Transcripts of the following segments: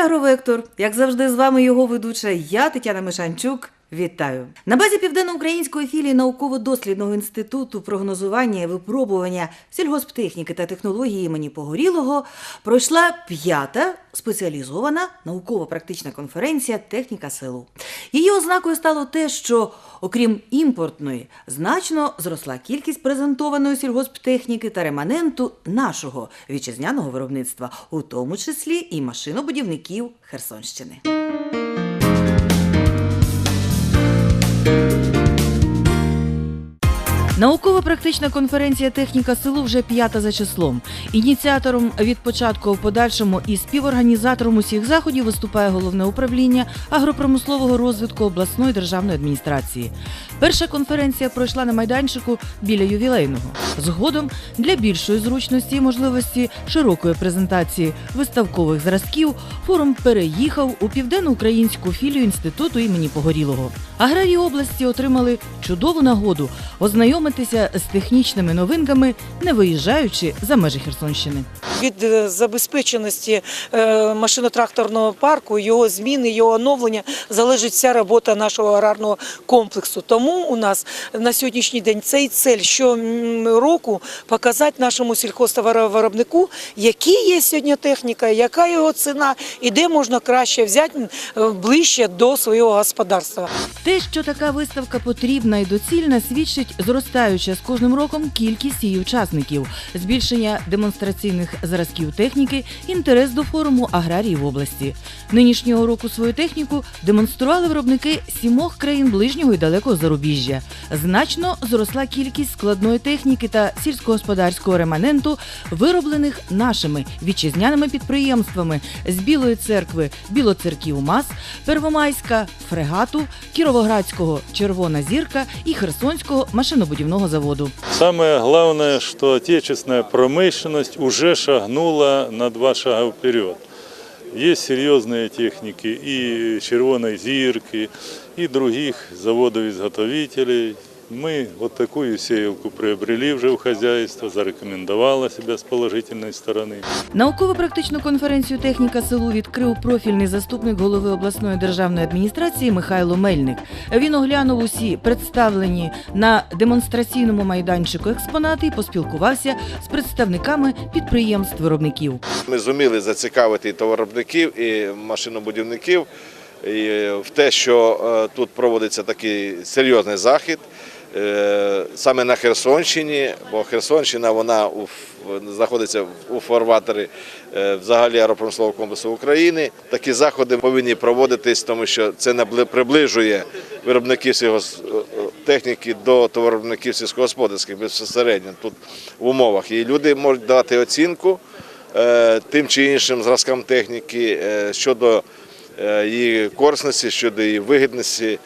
Агровектор. Як завжди, з вами його ведуча я, Тетяна Мишанчук. Вітаю на базі південно-української філії науково-дослідного інституту прогнозування і випробування сільгосптехніки та технології імені Погорілого пройшла п'ята спеціалізована науково-практична конференція Техніка селу. Її ознакою стало те, що окрім імпортної, значно зросла кількість презентованої сільгосптехніки та реманенту нашого вітчизняного виробництва, у тому числі і машинобудівників Херсонщини. Науково-практична конференція Техніка селу вже п'ята за числом. Ініціатором від початку в подальшому і співорганізатором усіх заходів виступає головне управління агропромислового розвитку обласної державної адміністрації. Перша конференція пройшла на майданчику біля ювілейного. Згодом для більшої зручності і можливості широкої презентації виставкових зразків форум переїхав у південно-українську філію інституту імені Погорілого. Аграрії області отримали чудову нагоду ознайомитися з технічними новинками, не виїжджаючи за межі Херсонщини. Від е, забезпеченості е, машино-тракторного парку, його зміни, його оновлення залежить вся робота нашого аграрного комплексу. Тому у нас на сьогоднішній день цей цель щороку показати нашому сільхозтоваровиробнику, які є сьогодні техніка, яка його ціна і де можна краще взяти е, ближче до свого господарства. Те, що така виставка потрібна і доцільна, свідчить зростаюча з кожним роком кількість її учасників, збільшення демонстраційних зразків техніки, інтерес до форуму аграріїв області. Нинішнього року свою техніку демонстрували виробники сімох країн ближнього і далекого зарубіжжя. Значно зросла кількість складної техніки та сільськогосподарського реманенту, вироблених нашими вітчизняними підприємствами з Білої церкви Білоцерків МАЗ, Первомайська Фрегату, Кіровоградського Червона зірка і Херсонського машинобудівного заводу. Самое главное, что отечественная промышленность уже шагнула на два шага вперед. Есть серьезные техники и червоной зирки, и других заводов-изготовителей. Мы вот такую сеялку приобрели уже в хозяйство, зарекомендовала себя с положительной стороны. Науково-практичну конференцію Техніка селу відкрив профільний заступник голови обласної державної адміністрації Михайло Мельник. Він оглянув усі представлені на демонстраційному майданчику експонати і поспілкувався з представниками підприємств-виробників. Ми зуміли зацікавити і товаровиробників, і машинобудівників і в те, що е, тут проводиться такий серйозний захід саме на Херсонщині, бо Херсонщина вона у знаходиться у фарватері е, взагалі аеропромислового комплексу України. Такі заходи повинні проводитись, тому що це приближує виробників сільгосптехніки до товаровиробників сільськогосподарських безпосередньо тут в умовах. І люди можуть дати оцінку е, тим чи іншим зразкам техніки е, щодо е, її корисності, щодо її вигідності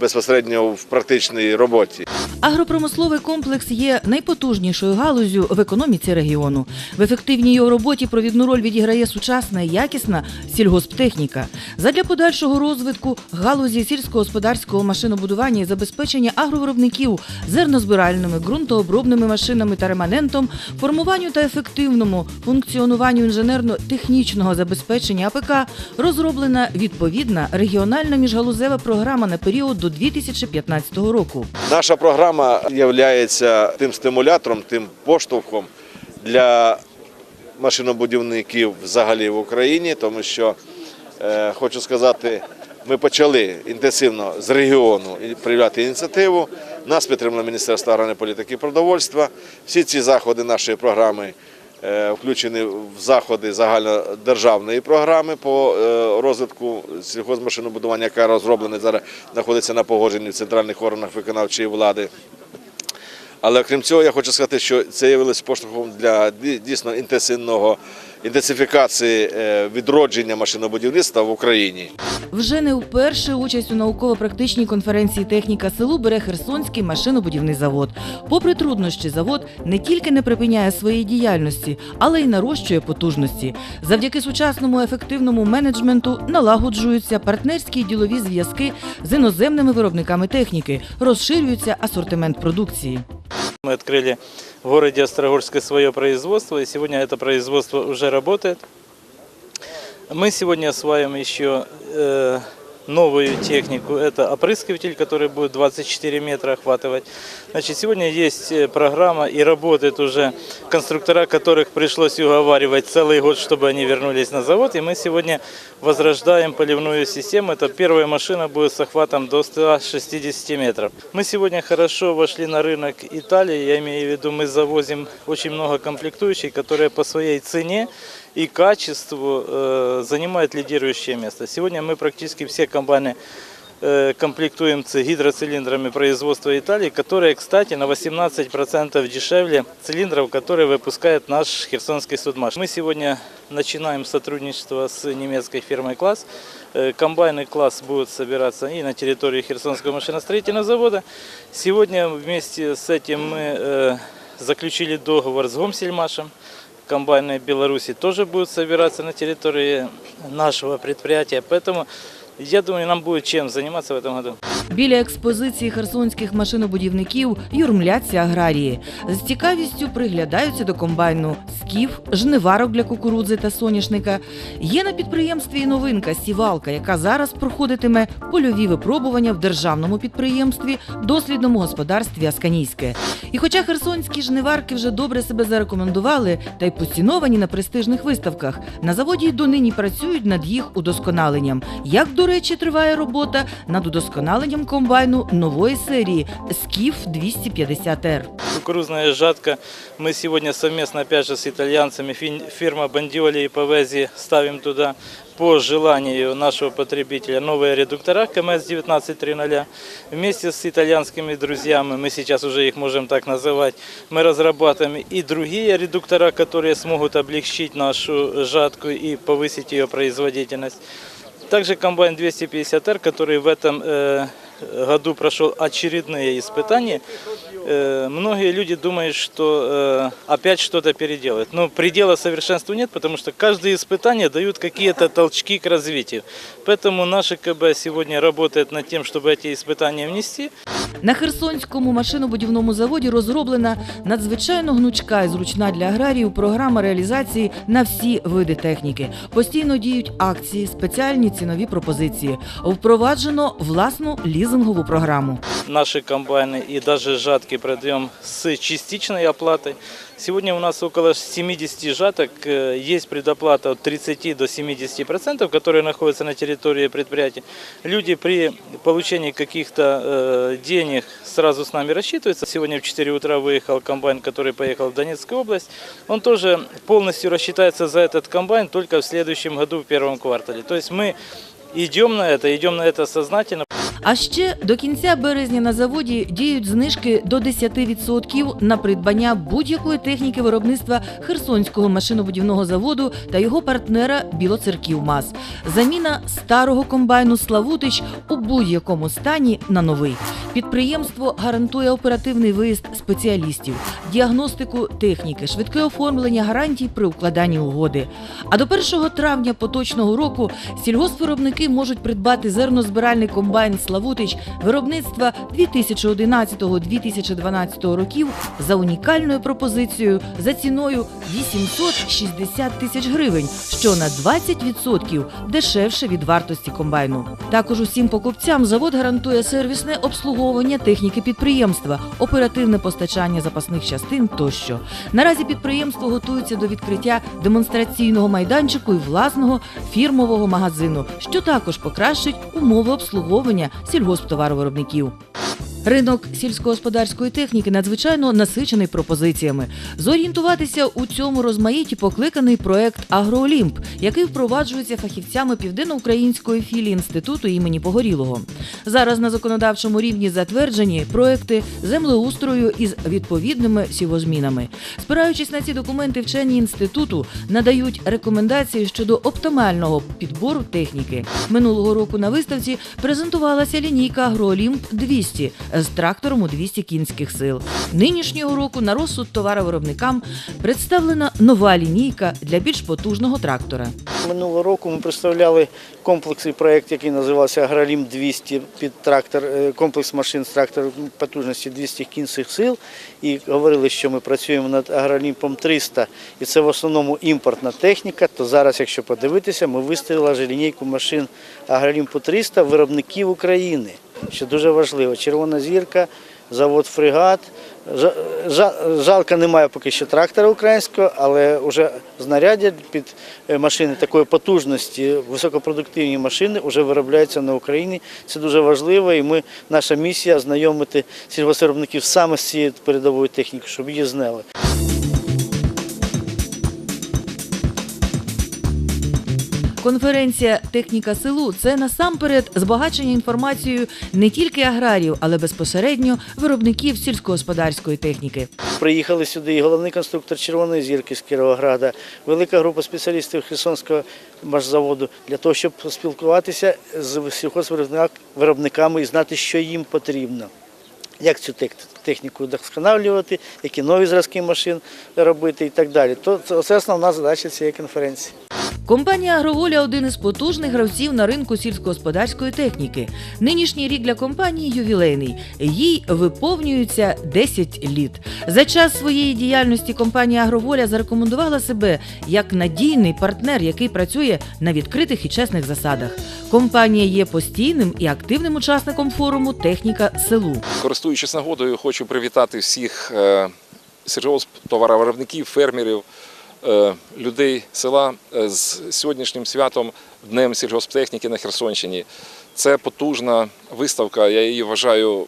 безпосередньо в практичній роботі. Агропромисловий комплекс є найпотужнішою галузю в економіці регіону. В ефективній його роботі провідну роль відіграє сучасна і якісна сільгосптехніка. Задля подальшого розвитку галузі сільськогосподарського машинобудування і забезпечення агровиробників зернозбиральними, ґрунтообробними машинами та реманентом, формуванню та ефективному функціонуванню інженерно-технічного забезпечення АПК розроблена відповідна регіональна міжгалузева програма на період до 2015 року. Наша програма є тим стимулятором, тим поштовхом для машинобудівників взагалі в Україні, тому що е, хочу сказати, ми почали інтенсивно з регіону проявляти ініціативу. Нас підтримало Міністерство аграрної політики і продовольства. Всі ці заходи нашої програми включені в заходи загальнодержавної програми по е, розвитку сільхозмашинобудування, яка розроблена зараз, знаходиться на погодженні в центральних органах виконавчої влади. Але крім цього, я хочу сказати, що це є поштовхом для дійсно інтенсивного інтенсифікації е, відродження машинобудівництва в Україні. Вже не вперше участь у науково-практичній конференції Техніка селу бере Херсонський машинобудівний завод. Попри труднощі, завод не тільки не припиняє своєї діяльності, але й нарощує потужності. Завдяки сучасному ефективному менеджменту налагоджуються партнерські й ділові зв'язки з іноземними виробниками техніки, розширюється асортимент продукції. Мы открыли в городе Острогожске свое производство, и сегодня это производство уже работает. Мы сегодня осваиваем еще э, новую технику. Это опрыскиватель, который будет 24 метра охватывать. Значит, сегодня есть э, программа и работают уже конструктора, которых пришлось уговаривать целый год, чтобы они вернулись на завод. И мы сегодня возрождаем поливную систему. Это первая машина будет с охватом до 160 метров. Мы сегодня хорошо вошли на рынок Италии. Я имею в виду, мы завозим очень много комплектующих, которые по своей цене и качеству э, занимают лидирующее место. Сегодня мы практически все комбайны э, комплектуем ц- гидроцилиндрами производства Италии, которые, кстати, на 18% дешевле цилиндров, которые выпускает наш херсонский судмаш. Мы сегодня начинаем сотрудничество с немецкой фирмой «Класс». Э, Комбайны «Класс» будут собираться и на территории Херсонского машиностроительного завода. Сегодня вместе с этим мы э, заключили договор с Гомсельмашем. Комбайны Беларуси тоже будут собираться на территории нашего предприятия. Поэтому я думаю, нам будет чем заниматься в этом году. Біля експозиції херсонських машинобудівників юрмляться аграрії. З цікавістю приглядаються до комбайну скіф, жниварок для кукурудзи та соняшника. Є на підприємстві і новинка сівалка, яка зараз проходитиме польові випробування в державному підприємстві дослідному господарстві Асканійське. І хоча херсонські жниварки вже добре себе зарекомендували та й поціновані на престижних виставках, на заводі й донині працюють над їх удосконаленням. Як, до речі, триває робота над удосконаленням комбайну нової серії Скіф 250R. Кукурузная жатка. Мы сегодня совместно, опять же, с итальянцами, фин- фирма Бандиоли и Повези, ставим туда по желанию нашего потребителя новые редуктора КМС 1930. Вместе с итальянскими друзьями, мы сейчас уже их можем так называть, мы разрабатываем и другие редуктора, которые смогут облегчить нашу жатку и повысить ее производительность. Также комбайн 250R, который в этом э, году прошел очередные испытания. Э, многие люди думают, что э, опять что-то переделают. Но предела совершенству нет, потому что каждые испытания дают какие-то толчки к развитию. Поэтому наше КБ сегодня работает над тем, чтобы эти испытания внести. На Херсонському машинобудівному заводі розроблена надзвичайно гнучка і зручна для аграріїв програма реалізації на всі види техніки. Постійно діють акції, спеціальні цінові пропозиції. Впроваджено власну лізингову програму. Наші комбайни і навіть жатки продаємо з частичной оплатой. Сегодня у нас около 70 жаток. э, Есть предоплата от 30 до 70 процентов, которые находятся на территории предприятия. Люди при получении каких-то э, денег сразу с нами рассчитываются. Сегодня в 4 утра выехал комбайн, который поехал в Донецкую область. Он тоже полностью рассчитается за этот комбайн только в следующем году в первом квартале. То есть мы идем на это, идем на это сознательно. А ще до кінця березня на заводі діють знижки до 10% на придбання будь-якої техніки виробництва Херсонського машинобудівного заводу та його партнера Білоцерківмаз. Заміна старого комбайну Славутич у будь-якому стані на новий. Підприємство гарантує оперативний виїзд спеціалістів, діагностику техніки, швидке оформлення гарантій при укладанні угоди. А до 1 травня поточного року сільгоспвиробники можуть придбати зернозбиральний комбайн Славутич виробництва 2011-2012 років за унікальною пропозицією за ціною 860 тисяч гривень, що на 20% дешевше від вартості комбайну. Також усім покупцям завод гарантує сервісне обслуговування техніки підприємства, оперативне постачання запасних частин тощо. Наразі підприємство готується до відкриття демонстраційного майданчику і власного фірмового магазину, що також покращить умови обслуговування сільгосптоваровиробників. Ринок сільськогосподарської техніки надзвичайно насичений пропозиціями. Зорієнтуватися у цьому розмаїті покликаний проект Агроолімп, який впроваджується фахівцями південноукраїнської філії інституту імені Погорілого. Зараз на законодавчому рівні затверджені проекти землеустрою із відповідними сівозмінами. Спираючись на ці документи, вчені інституту надають рекомендації щодо оптимального підбору техніки. Минулого року на виставці презентувалася лінійка Агроолімп 200 з трактором у 200 кінських сил. Нинішнього року на розсуд товаровиробникам представлена нова лінійка для більш потужного трактора. Минулого року ми представляли комплексний проєкт, який називався Агролім 200 під трактор, е, комплекс машин з трактором потужності 200 кінських сил. І говорили, що ми працюємо над Агролімпом 300, і це в основному імпортна техніка. То зараз, якщо подивитися, ми виставили лінійку машин Агролімпу 300 виробників України, що дуже важливо. Червона зірка, завод Фрегат. Жа- жа- Жалко, немає поки що трактора українського, але вже знаряддя під е, машини такої потужності, високопродуктивні машини вже виробляються на Україні. Це дуже важливо, і ми, наша місія знайомити сільгоспвиробників саме з цією передовою технікою, щоб її знали. Конференція Техніка селу це насамперед збагачення інформацією не тільки аграріїв, але безпосередньо виробників сільськогосподарської техніки. Приїхали сюди і головний конструктор Червоної зірки з Кіровограда, велика група спеціалістів Херсонського машзаводу для того, щоб спілкуватися з сільхозвиробниками і знати, що їм потрібно. Як цю техніку вдосконалювати, які нові зразки машин робити і так далі. То це основна задача цієї конференції. Компанія Агроволя один із потужних гравців на ринку сільськогосподарської техніки. Нинішній рік для компанії ювілейний. Їй виповнюється 10 літ. За час своєї діяльності компанія Агроволя зарекомендувала себе як надійний партнер, який працює на відкритих і чесних засадах. Компанія є постійним і активним учасником форуму Техніка селу. Користуючись нагодою, хочу привітати всіх е, сільгосптоваровиробників, фермерів, е, людей села е, з сьогоднішнім святом Днем сільгосптехніки на Херсонщині. Це потужна виставка. Я її вважаю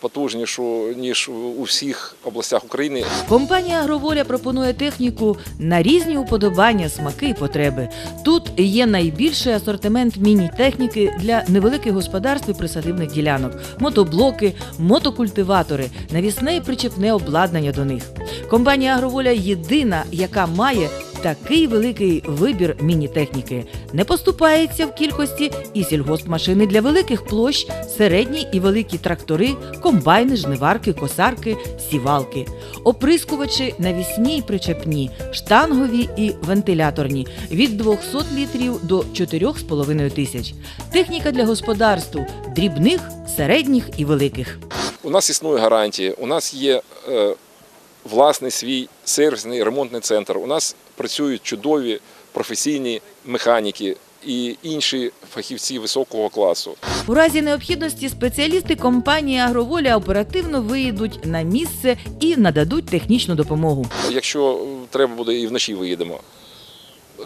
потужнішу ніж у всіх областях України. Компанія Агроволя пропонує техніку на різні уподобання, смаки і потреби. Тут є найбільший асортимент міні-техніки для невеликих господарств і присадибних ділянок, мотоблоки, мотокультиватори, навісне і причепне обладнання до них. Компанія Агроволя єдина, яка має такий великий вибір міні-техніки. Не поступається в кількості і сільгоспмашини для великих площ, середні і великі трактори, комбайни, жниварки, косарки, сівалки, оприскувачі навісні й причепні, штангові і вентиляторні від 200 літрів до 4,5 тисяч. Техніка для господарств дрібних, середніх і великих. У нас існує гарантія, у нас є е, власний свій сервісний ремонтний центр. У нас працюють чудові професійні механіки і інші фахівці високого класу. У разі необхідності спеціалісти компанії Агроволя оперативно виїдуть на місце і нададуть технічну допомогу. Якщо треба буде, і вночі виїдемо.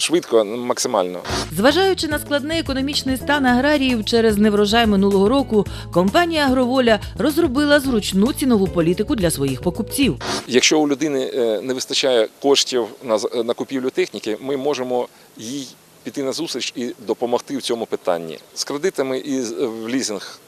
Швидко, максимально. Зважаючи на складний економічний стан аграріїв через неврожай минулого року, компанія Агроволя розробила зручну цінову політику для своїх покупців. Якщо у людини е, не вистачає коштів на, на купівлю техніки, ми можемо їй піти на зустріч і допомогти в цьому питанні з кредитами і в лізинг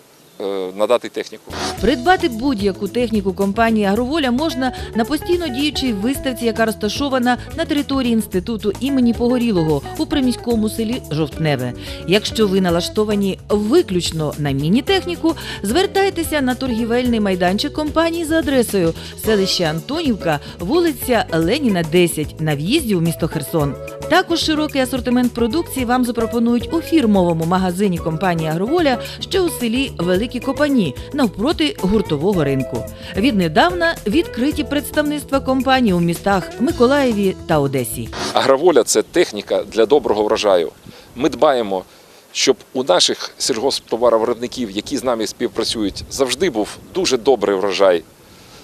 надати техніку. Придбати будь-яку техніку компанії Агроволя можна на постійно діючій виставці, яка розташована на території інституту імені Погорілого у приміському селі Жовтневе. Якщо ви налаштовані виключно на міні-техніку, звертайтеся на торгівельний майданчик компанії за адресою селище Антонівка, вулиця Леніна, 10 на в'їзді у місто Херсон. Також широкий асортимент продукції вам запропонують у фірмовому магазині компанії Агроволя, що у селі Великі Копані навпроти гуртового ринку. Віднедавна відкриті представництва компанії у містах Миколаєві та Одесі. Агроволя це техніка для доброго врожаю. Ми дбаємо, щоб у наших сільгосптоваровиробників, які з нами співпрацюють, завжди був дуже добрий врожай.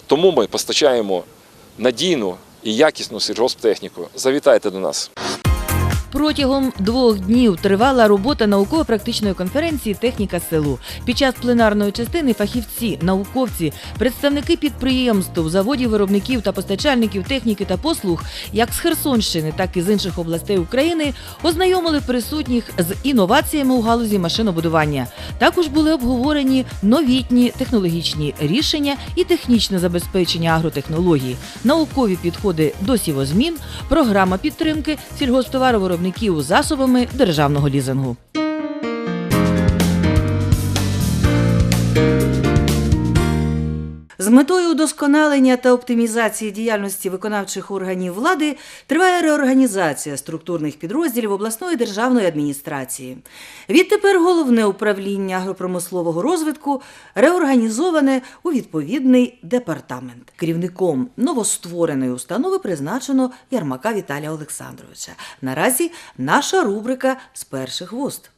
Тому ми постачаємо надійну і якісну сільгосптехніку. Завітайте до нас. Протягом двох днів тривала робота науково-практичної конференції Техніка селу. Під час пленарної частини фахівці, науковці, представники підприємств, заводів, виробників та постачальників техніки та послуг, як з Херсонщини, так і з інших областей України, ознайомили присутніх з інноваціями у галузі машинобудування. Також були обговорені новітні технологічні рішення і технічне забезпечення агротехнології, наукові підходи до сівозмін, програма підтримки сільгосптоваровиробників засобами державного лізингу. З метою удосконалення та оптимізації діяльності виконавчих органів влади триває реорганізація структурних підрозділів обласної державної адміністрації. Відтепер головне управління агропромислового розвитку реорганізоване у відповідний департамент. Керівником новоствореної установи призначено Ярмака Віталія Олександровича. Наразі наша рубрика з перших вуст.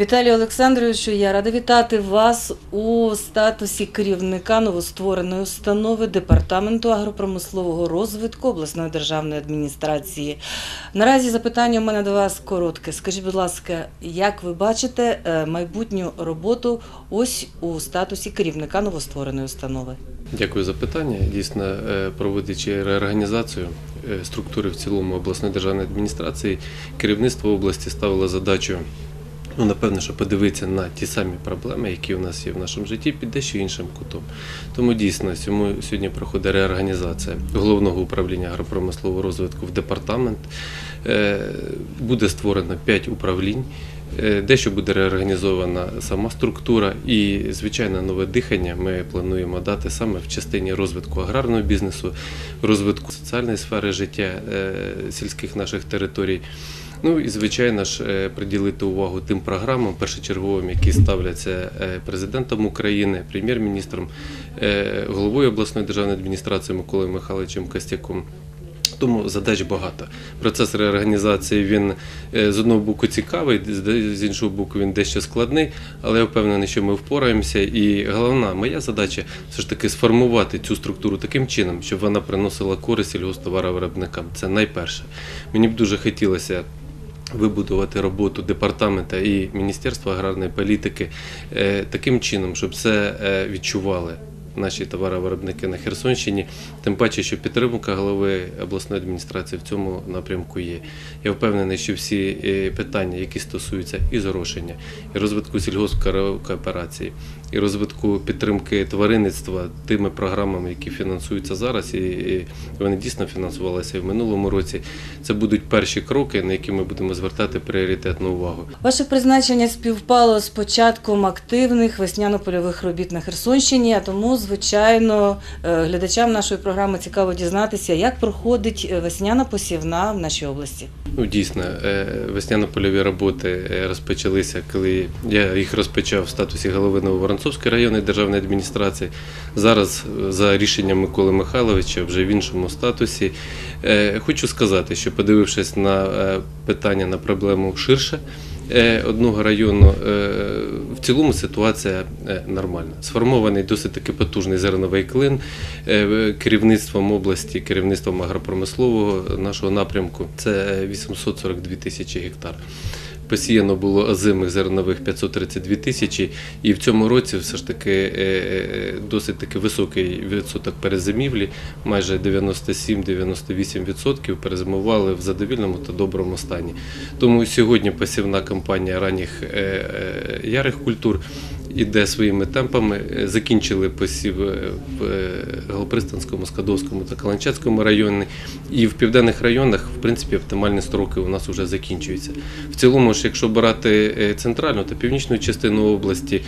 Віталію Олександровичу, я рада вітати вас у статусі керівника новоствореної установи Департаменту агропромислового розвитку обласної державної адміністрації. Наразі запитання у мене до вас коротке. Скажіть, будь ласка, як ви бачите е, майбутню роботу ось у статусі керівника новоствореної установи? Дякую за питання. Дійсно, е, проводячи реорганізацію е, структури в цілому обласної державної адміністрації, керівництво області ставило задачу. Ну, напевно, що подивитися на ті самі проблеми, які у нас є в нашому житті, під дещо іншим кутом. Тому дійсно сьогодні проходить реорганізація головного управління агропромислового розвитку в департамент. Е, Буде створено 5 управлінь. Е, Дещо буде реорганізована сама структура і, звичайно, нове дихання ми плануємо дати саме в частині розвитку аграрного бізнесу, розвитку соціальної сфери життя е, сільських наших територій. Ну і звичайно ж е, приділити увагу тим програмам першочерговим, які ставляться е, президентом України, прем'єр-міністром, е, головою обласної державної адміністрації Миколою Михайловичем Костяком. Тому задач багато. Процес реорганізації він з одного боку цікавий, з- іншого боку він дещо складний, але я впевнений, що ми впораємося. І головна моя задача все ж таки сформувати цю структуру таким чином, щоб вона приносила користь сільгосптоваровиробникам. Це найперше. Мені б дуже хотілося вибудувати роботу департамента і Міністерства аграрної політики е, таким чином, щоб це е, відчували наші товаровиробники на Херсонщині. Тим паче, що підтримка голови обласної адміністрації в цьому напрямку є. Я впевнений, що всі е, питання, які стосуються і зрошення, і розвитку сільгоспкооперації, і розвитку підтримки тваринництва тими програмами, які фінансуються зараз, і- вони дійсно фінансувалися і в минулому році. Це будуть перші кроки, на які ми будемо звертати пріоритетну увагу. Ваше призначення співпало з початком активних весняно-польових робіт на Херсонщині, а тому, звичайно, е, глядачам нашої програми цікаво дізнатися, як проходить е, весняна посівна в нашій області. Ну, дійсно, е, весняно-польові роботи розпочалися, коли я їх розпочав в статусі голови Нововоронцовської районної державної адміністрації. Зараз, е, за рішенням Миколи Михайловича, вже в іншому статусі. Е, Хочу сказати, що подивившись на е, питання на проблему ширше. Одного району в цілому ситуація нормальна. Сформований досить таки потужний зерновий клин керівництвом області, керівництвом агропромислового нашого напрямку. Це 842 тисячі гектар. Посіяно було озимих зернових 532 тисячі, і в цьому році все ж таки е, е, досить таки високий відсоток перезимівлі, майже 97-98% перезимували в задовільному та доброму стані. Тому сьогодні посівна кампанія ранніх е, ярих культур іде своїми темпами. Е, Закінчили посів е, в е, Галопристанському, Скадовському та Каланчацькому районі. І в південних районах, в принципі, оптимальні строки у нас вже закінчуються. В цілому ж, якщо брати центральну та північну частину області,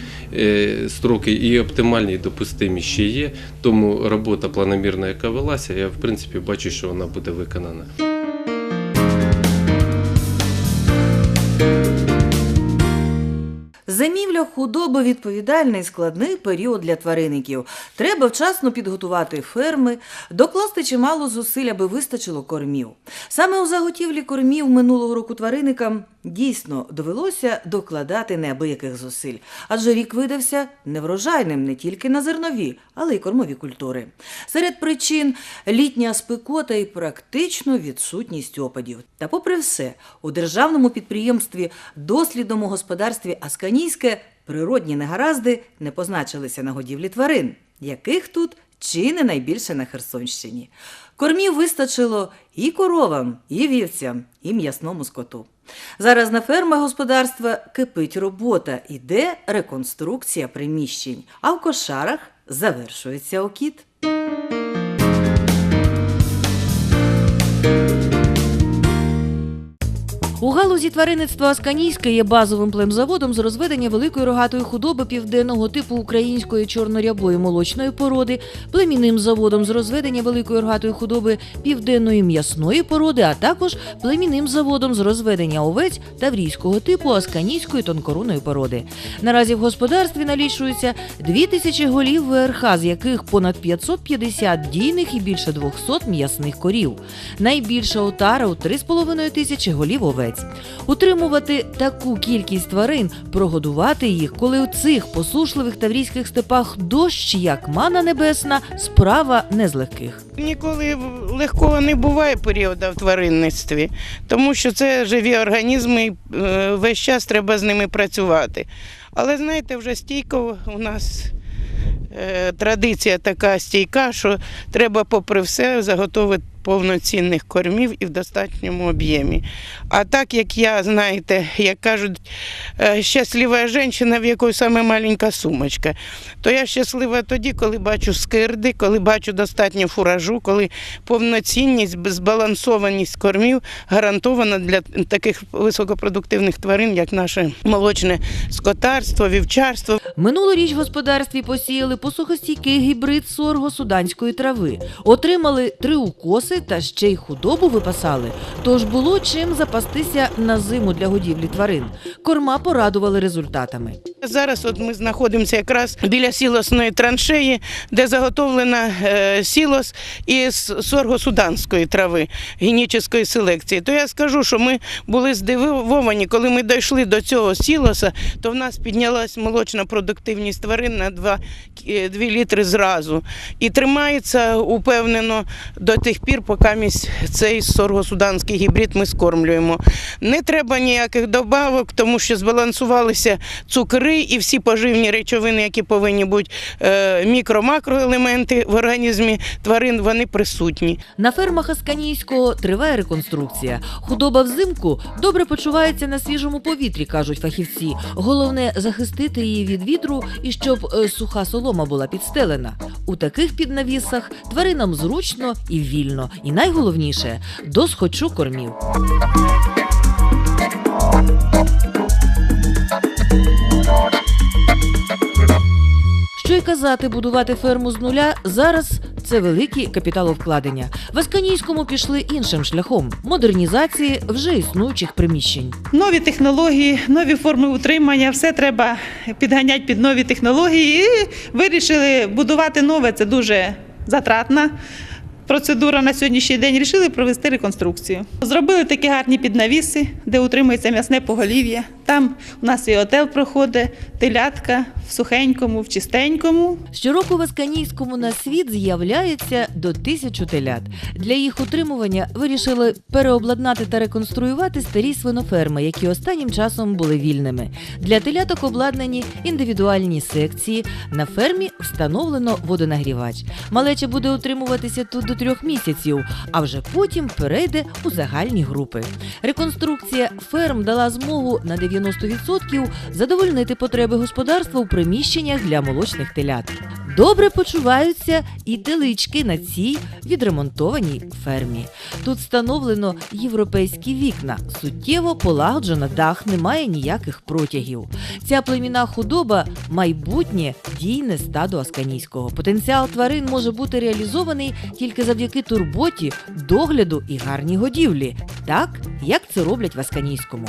строки і оптимальні, і допустимі ще є. Тому робота планомірна, яка велася, я в принципі бачу, що вона буде виконана. Зимівля худоби відповідальний складний період для тваринників. Треба вчасно підготувати ферми, докласти чимало зусиль, аби вистачило кормів. Саме у заготівлі кормів минулого року тваринникам дійсно довелося докладати неабияких зусиль, адже рік видався неврожайним не тільки на зернові, але й кормові культури. Серед причин літня спекота і практично відсутність опадів. Та попри все, у державному підприємстві дослідному господарстві Асканійське природні негаразди не позначилися на годівлі тварин, яких тут чи не найбільше на Херсонщині. Кормів вистачило і коровам, і вівцям, і м'ясному скоту. Зараз на фермах господарства кипить робота, іде реконструкція приміщень, а в кошарах завершується окіт. У галузі тваринництва Асканійське є базовим племзаводом з розведення великої рогатої худоби південного типу української чорнорябої молочної породи, племінним заводом з розведення великої рогатої худоби південної м'ясної породи, а також племінним заводом з розведення овець таврійського типу асканійської тонкорунної породи. Наразі в господарстві налічується 2000 голів ВРХ, з яких понад 550 дійних і більше 200 м'ясних корів. Найбільша отара у 3,5 тисячі голів овець. Утримувати таку кількість тварин, прогодувати їх, коли у цих посушливих таврійських степах дощ, як мана небесна, справа не з легких. Ніколи легкого не буває періоду в тваринництві, тому що це живі організми, і е, весь час треба з ними працювати. Але знаєте, вже стійко у нас традиція така стійка, що треба, попри все, заготовити повноцінних кормів і в достатньому об'ємі. А так як я, знаєте, як кажуть, е, щаслива жінка, в якої саме маленька сумочка, то я щаслива тоді, коли бачу скирди, коли бачу достатньо фуражу, коли повноцінність, збалансованість кормів гарантована для таких високопродуктивних тварин, як наше молочне скотарство, вівчарство. Минулоріч в господарстві посіяли посухостійкий гібрид сорго-суданської трави, отримали три укоси та ще й худобу випасали. Тож було чим запастися на зиму для годівлі тварин. Корма порадували результатами. Зараз от ми знаходимося якраз біля сілосної траншеї, де заготовлена е, сілос із сорго-суданської трави генічної селекції. То я скажу, що ми були здивовані, коли ми дійшли до цього сілоса, то в нас піднялась молочна продуктивність тварин на 2, 2 літри зразу. І тримається упевнено до тих пір, поки місь цей сорго-суданський гібрид ми скормлюємо. Не треба ніяких добавок, тому що збалансувалися цукри і всі поживні речовини, які повинні бути е, мікро-макроелементи в організмі тварин, вони присутні. На фермах Асканійського триває реконструкція. Худоба взимку добре почувається на свіжому повітрі, кажуть фахівці. Головне захистити її від вітру і щоб е, суха солома була підстелена. У таких піднавісах тваринам зручно і вільно. І найголовніше до схочу кормів. Казати, будувати ферму з нуля зараз це великі капіталовкладення. В Асканійському пішли іншим шляхом модернізації вже існуючих приміщень. Нові технології, нові форми утримання, все треба підганяти під нові технології. І вирішили будувати нове. Це дуже затратна процедура на сьогоднішній день. Рішили провести реконструкцію. Зробили такі гарні піднавіси, де утримується м'ясне поголів'я. Там у нас і отел проходить, телятка в сухенькому, в чистенькому. Щороку в Асканійському на світ з'являється до тисячу телят. Для їх утримування вирішили переобладнати та реконструювати старі свиноферми, які останнім часом були вільними. Для теляток обладнані індивідуальні секції. На фермі встановлено водонагрівач. Малеча буде утримуватися тут до трьох місяців, а вже потім перейде у загальні групи. Реконструкція ферм дала змогу на 90% задовольнити потреби господарства у приміщеннях для молочних телят. Добре почуваються і телички на цій відремонтованій фермі. Тут встановлено європейські вікна, суттєво полагоджено дах, немає ніяких протягів. Ця племінна худоба майбутнє дійне стадо асканійського. Потенціал тварин може бути реалізований тільки завдяки турботі, догляду і гарній годівлі, так як це роблять в асканійському.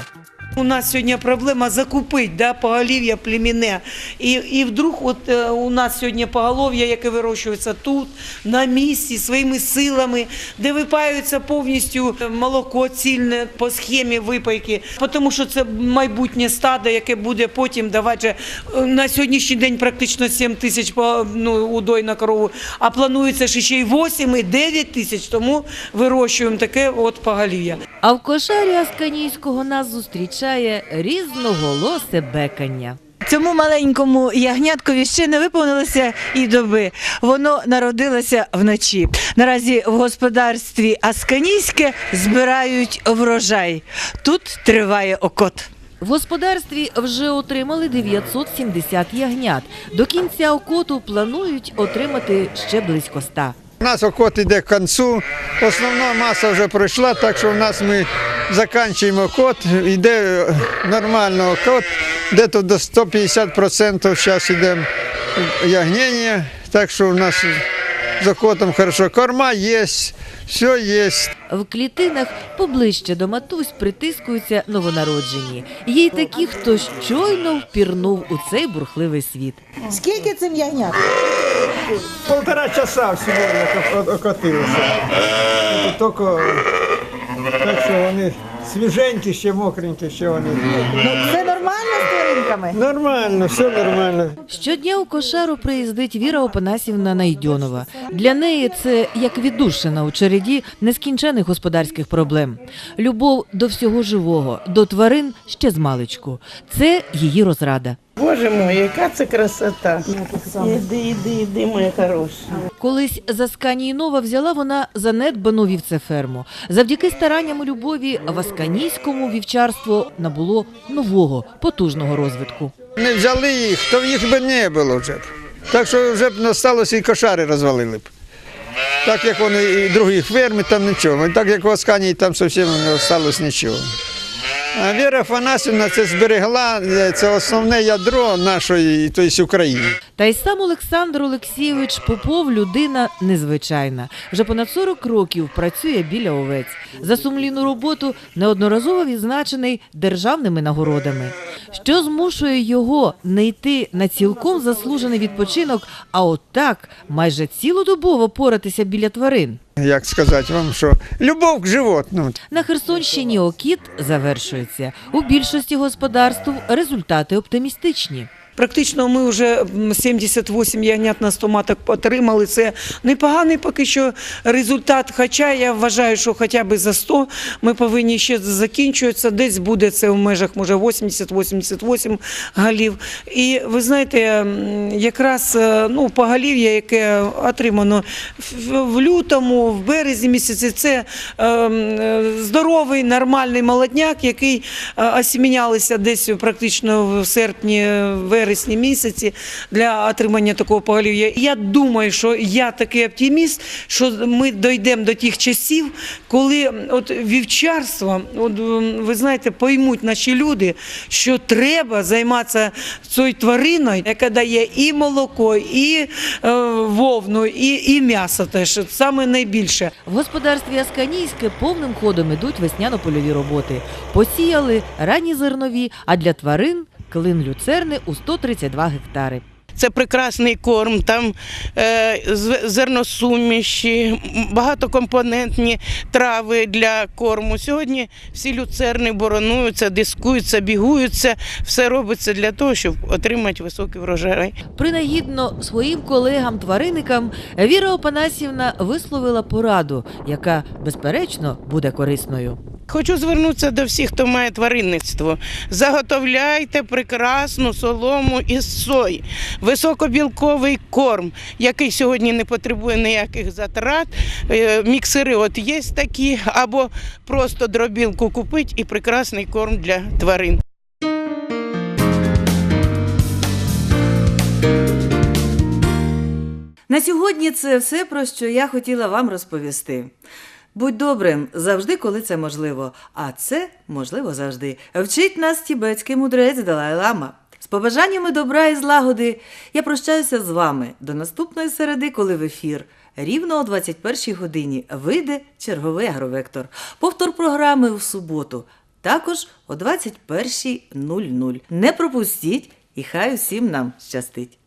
У нас сьогодні проблема закупити да, поголів'я племінне. І, і вдруг от, е, у нас сьогодні поголов'я, яке вирощується тут, на місці, своїми силами, де випаюється повністю молоко цільне по схемі випайки, тому що це майбутнє стадо, яке буде потім давати е, на сьогоднішній день практично 7 тисяч ну, удой на корову, а планується ще й 8 і 9 тисяч, тому вирощуємо таке от поголів'я. А в кошарі Асканійського нас зустрічає різноголосе бекання. Цьому маленькому ягняткові ще не виповнилося і доби. Воно народилося вночі. Наразі в господарстві Асканійське збирають врожай. Тут триває окот. В господарстві вже отримали 970 ягнят. До кінця окоту планують отримати ще близько 100. У нас окот іде к кінцю, основна маса вже пройшла, так що в нас ми закінчуємо кот, йде нормально кот, де-то до 150% зараз йде ягнення, так що у нас за котом хорошо. Корма є, все є. В клітинах поближче до матусь притискуються новонароджені. Є й такі, хто щойно впірнув у цей бурхливий світ. Скільки цим ягнят? Полтора часа всього як окотилося. Тільки так що вони свіженькі, ще мокренькі, ще вони. Це нормально з тваринками? Нормально, все нормально. Щодня у кошару приїздить Віра Опанасівна Найдьонова. Для неї це як віддушина у череді нескінчених господарських проблем. Любов до всього живого, до тварин ще з маличку. Це її розрада. Боже мой, яка це красота. Іди, іди, іди, моя хороша. Колись за Сканіїнова взяла вона занедбану вівцеферму. Завдяки старанням і любові Васканійському вівчарство набуло нового потужного розвитку. Не взяли їх, то їх би не було вже. б. Так що вже б насталося і кошари розвалили б. Так як вони і других ферми, там нічого. Так як в Оскані там зовсім не залишилось нічого. Віра Афанасівна це зберегла, це основне ядро нашої, тобто України. Та й сам Олександр Олексійович Попов людина незвичайна. Вже понад 40 років працює біля овець. За сумлінну роботу неодноразово відзначений державними нагородами. Що змушує його не йти на цілком заслужений відпочинок, а отак майже цілодобово поратися біля тварин. Як сказати вам, що любов к животному. На Херсонщині окіт завершується. У більшості господарств результати оптимістичні. Практично ми вже 78 ягнят на 100 маток отримали. Це непоганий поки що результат. Хоча я вважаю, що хоча б за 100 ми повинні ще закінчуватися. Десь буде це в межах може 80-88 голів. І ви знаєте, якраз е, ну, поголів'я, яке отримано в- в лютому, в березні місяці, це е, е, здоровий, нормальний молодняк, який осімінялися десь практично в серпні, вересні місяці для отримання такого поголів'я. Я думаю, що я такий оптиміст, що ми дійдемо до тих часів, коли от вівчарство, от ви знаєте, поймуть наші люди, що треба займатися цією твариною, яка дає і молоко, і е, вовну, і, і м'ясо теж саме найбільше. В господарстві Асканійське повним ходом ідуть весняно-польові роботи. Посіяли ранні зернові, а для тварин клин люцерни у 132 гектари. Це прекрасний корм, там е, зерносуміші, багатокомпонентні трави для корму. Сьогодні всі люцерни боронуються, дискуються, бігуються. Все робиться для того, щоб отримати високий врожай. Принагідно своїм колегам-тваринникам Віра Опанасівна висловила пораду, яка, безперечно, буде корисною. Хочу звернутися до всіх, хто має тваринництво. Заготовляйте прекрасну солому із сої, високобілковий корм, який сьогодні не потребує ніяких затрат. Е, Міксери от є такі, або просто дробілку купити і прекрасний корм для тварин. На сьогодні це все, про що я хотіла вам розповісти. Будь добрим завжди, коли це можливо, а це можливо завжди. Вчить нас тібетський мудрець Далай-Лама. З побажаннями добра і злагоди я прощаюся з вами до наступної середи, коли в ефір рівно о 21 годині вийде черговий агровектор. Повтор програми в суботу, також о 21.00. Не пропустіть і хай усім нам щастить.